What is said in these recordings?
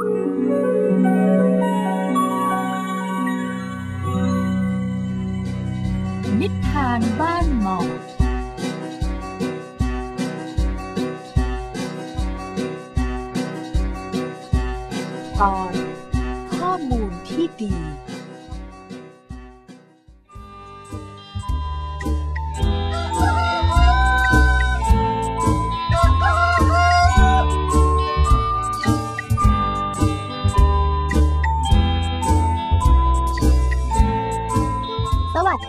นิทานบ้านหมอกตอนข้อมูลที่ดี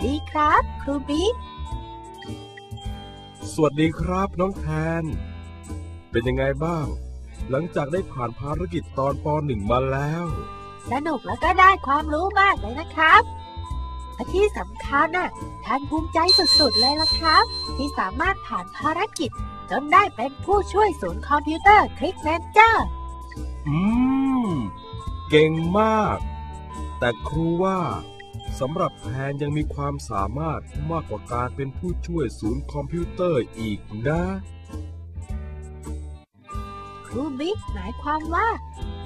ดีครับ ครูบิ๊ก สวัสดีครับน้องแทน เป็นยังไงบ้าง หลังจากได้ผ่านภารกิจตอนปหนึ่งมาแล้ว สนุกแล้วก็ได้ความรู้มากเลยนะครับและที่สำคัญน่ะท่านภูมิใจสุดๆเลยล่ะครับ ที่สามารถผ่านภารกิจ จนได้เป็นผู้ช่วยศูนย์คอมพิวเตอร์คลิกแมนเจอร์ อืม เก่งมาก แต่ครูว่า สำหรับแทนยังมีความสามารถมากกว่าการเป็นผู้ช่วยศูนย์คอมพิวเตอร์อีกนะ ครูบิ๊กหมายความว่า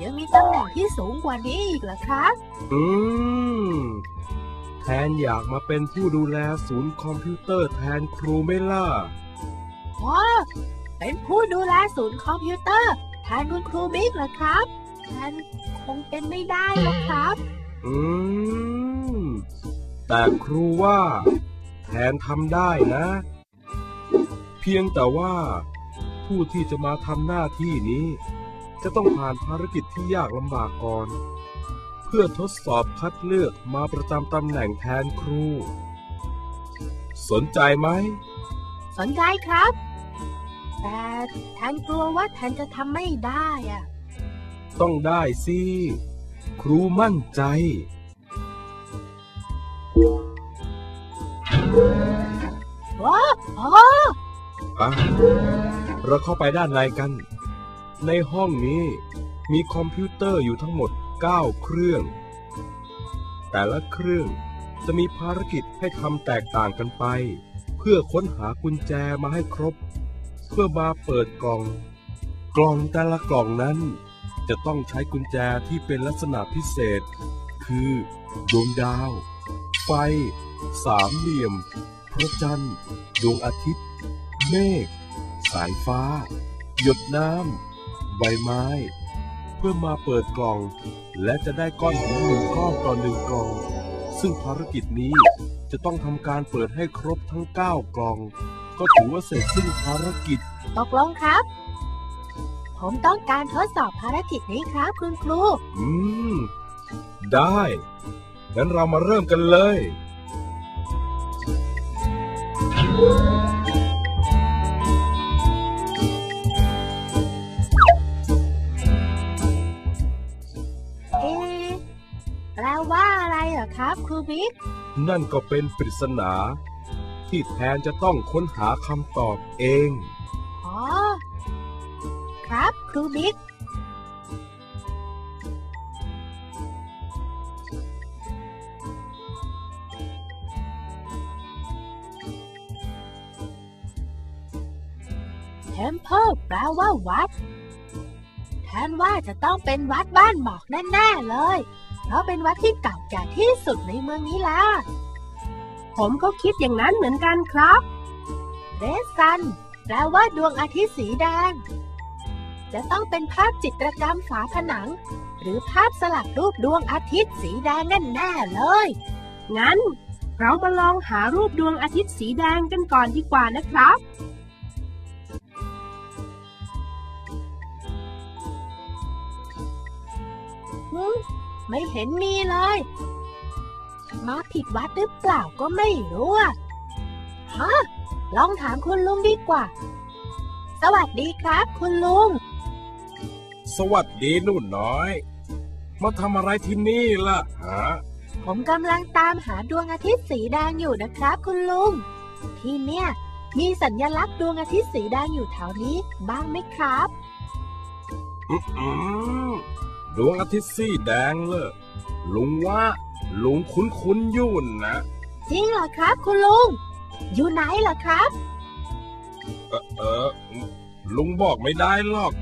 ยังมีตำแหน่งที่สูงกว่านี้อีกเหรอครับ อืมแทนอยากมาเป็นผู้ดูแลศูนย์คอมพิวเตอร์แทนครูไหม่ล่ะว้าเป็นผู้ดูแลศูนย์คอมพิวเตอร์แทนคุณครูบิ๊กเหรอครับแทนคงเป็นไม่ได้หรอกครับ อืม แต่ครูว่าแทนทำได้นะ เพียงแต่ว่า ผู้ที่จะมาทำหน้าที่นี้ จะต้องผ่านภารกิจที่ยากลำบากก่อน เพื่อทดสอบคัดเลือกมาประจำตำแหน่งแทนครู สนใจไหม สนใจครับ แต่แทนกลัวว่าแทนจะทำไม่ได้อะต้องได้สิ ครูมั่นใจ ว้าโอ้อะเราเข้าไปด้านในกัน ในห้องนี้มีคอมพิวเตอร์อยู่ทั้งหมด 9 เครื่อง แต่ละเครื่องจะมีภารกิจให้ทำแตกต่างกันไป เพื่อค้นหากุญแจมาให้ครบ เพื่อมาเปิดกล่อง กล่องแต่ละกล่องนั้น จะต้องใช้กุญแจที่เป็นลักษณะพิเศษ คือ ดวงดาว ไฟ สามเหลี่ยม พระจันทร์ ดวงอาทิตย์ เมฆ สายฟ้า หยดน้ำ ใบไม้ เพื่อมาเปิดกล่อง และจะได้ก้อนหินหนึ่งก้อนต่อหนึ่งกล่อง ซึ่งภารกิจนี้จะต้องทำการเปิดให้ครบทั้ง 9 กล่อง ก็ถือว่าเสร็จสิ้นภารกิจ ตกลงครับ ผมต้องการทดสอบภารกิจนี้ครับคุณครู อืม ได้ งั้นเรามาเริ่มกันเลย เอ๊ะแปลว่าอะไรเหรอครับครูบิ๊ก นั่นก็เป็นปริศนา ที่แทนจะต้องค้นหาคำตอบเอง อ๋อ ครับครูบิ๊ก Temple แปลว่าวัดแทนว่าจะต้องเป็นวัดบ้านหมอกแน่ๆเลย เพราะเป็นวัดที่เก่าแก่ที่สุดในเมืองนี้ล่ะผมก็คิดอย่างนั้นเหมือนกันครับเรซันแปลว่าดวงอาทิตย์สีแดง จะต้องเป็นภาพจิตรกรรมฝาผนัง หรือภาพสลักรูปดวงอาทิตย์สีแดงแน่ๆเลย งั้น เรามาลองหารูปดวงอาทิตย์สีแดงกันก่อนดีกว่านะครับ ไม่เห็นมีเลย มาผิดวัดหรือเปล่าก็ไม่รู้อะฮะลองถามคุณลุงดีกว่า สวัสดีครับ คุณลุง สวัสดีหนุ่นน้อย มาทำอะไรที่นี่ล่ะฮะผมกำลังตามหาดวงอาทิตย์สีแดงอยู่นะครับ คุณลุง ที่เนี่ยมีสัญลักษณ์ดวงอาทิตย์สีแดงอยู่แถวนี้บ้างไหมครับ อืม ดวงอาทิตย์สีแดงเลยลุงว่าลุงคุ้นๆยุ่นนะ จริงเหรอครับ คุณลุง อยู่ไหนเหรอครับ เออเออลุงบอกไม่ได้หรอก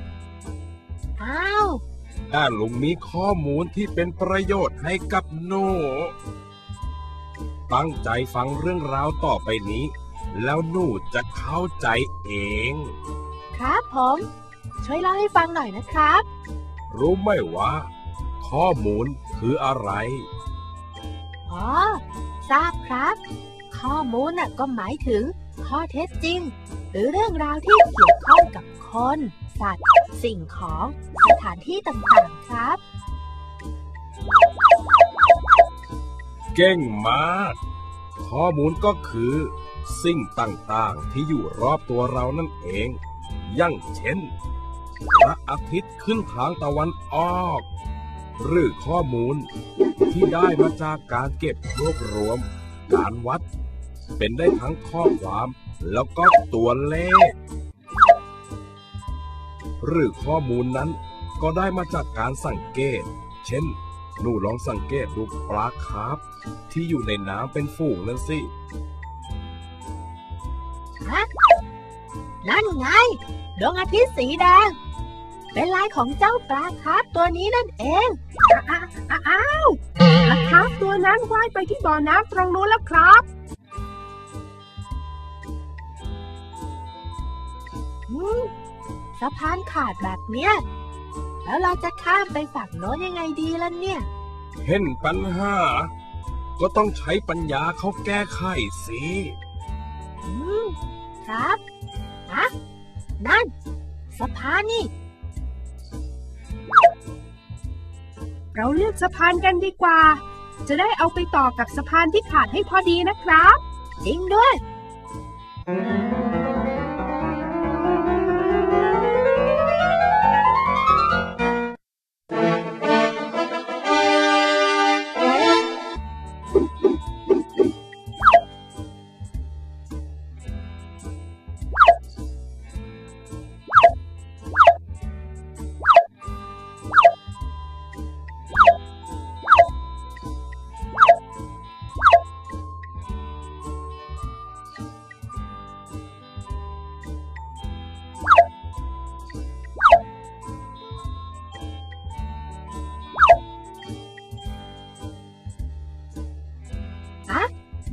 อ้าวอแต่ลุงมีข้อมูลที่เป็นประโยชน์ให้กับหนูตั้งใจฟังเรื่องราวต่อไปนี้ แล้วหนูจะเข้าใจเอง ครับผม ช่วยเล่าให้ฟังหน่อยนะครับ รู้ไหมว่า ข้อมูลคืออะไร อ๋อ ทราบครับ ข้อมูลน่ะก็หมายถึง ข้อเท็จจริง หรือเรื่องราวที่เกี่ยวข้องกับคน สัตว์ สิ่งของ สถานที่ต่างๆครับ เก่งมาก ข้อมูลก็คือ สิ่งต่างๆที่อยู่รอบตัวเรานั่นเอง อย่างเช่น พระอาทิตย์ขึ้นทางตะวันออก หรือข้อมูลที่ได้มาจากการเก็บรวบรวม การวัด เป็นได้ทั้งข้อความแล้วก็ตัวเลข หรือข้อมูลนั้นก็ได้มาจากการสังเกต เช่น หนูลองสังเกตดูปลาคาร์ฟที่อยู่ในน้ำเป็นฝูงนั่นสินั่นไงดวงอาทิตย์สีแดง เป็นลายของเจ้าปลาคาร์ฟตัวนี้นั่นเองอ้าอ้าอ้าวปลาคาร์ฟตัวนั้นว่ายไปที่บ่อน้ำตรงนู้นแล้วครับอืมสะพานขาดแบบเนี้ย แล้วเราจะข้ามไปฝั่งโน้นยังไงดีล่ะเนี่ย เห็นปัญหา ก็ต้องใช้ปัญญาเขาแก้ไขสิ อืม ครับ ฮะ นั่น สะพานนี่ เราเลือกสะพานกันดีกว่า จะได้เอาไปต่อกับสะพานที่ขาดให้พอดีนะครับ จริงด้วย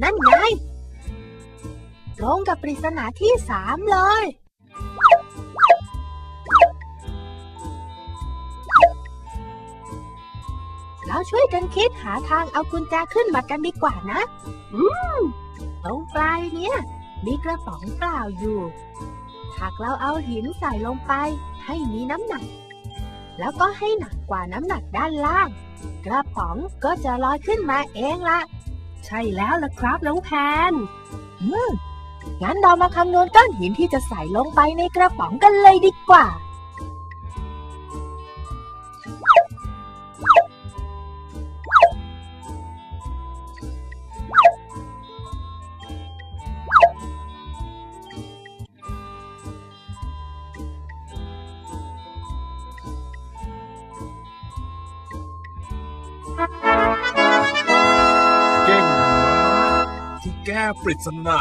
นั่นไง ตรงกับปริศนาที่สามเลย เราช่วยกันคิดหาทางเอากุญแจขึ้นมากันดีกว่านะ อืม ตรงปลายเนี้ยมีกระป๋องเปล่าอยู่ หากเราเอาหินใส่ลงไป ให้มีน้ำหนัก แล้วก็ให้หนักกว่าน้ำหนักด้านล่าง กระป๋องก็จะลอยขึ้นมาเองละ ใช่แล้วล่ะครับน้องแพนอืมงั้นเรามาคำนวณก้อนหินที่จะใส่ลงไปในกระป๋องกันเลยดีกว่า เ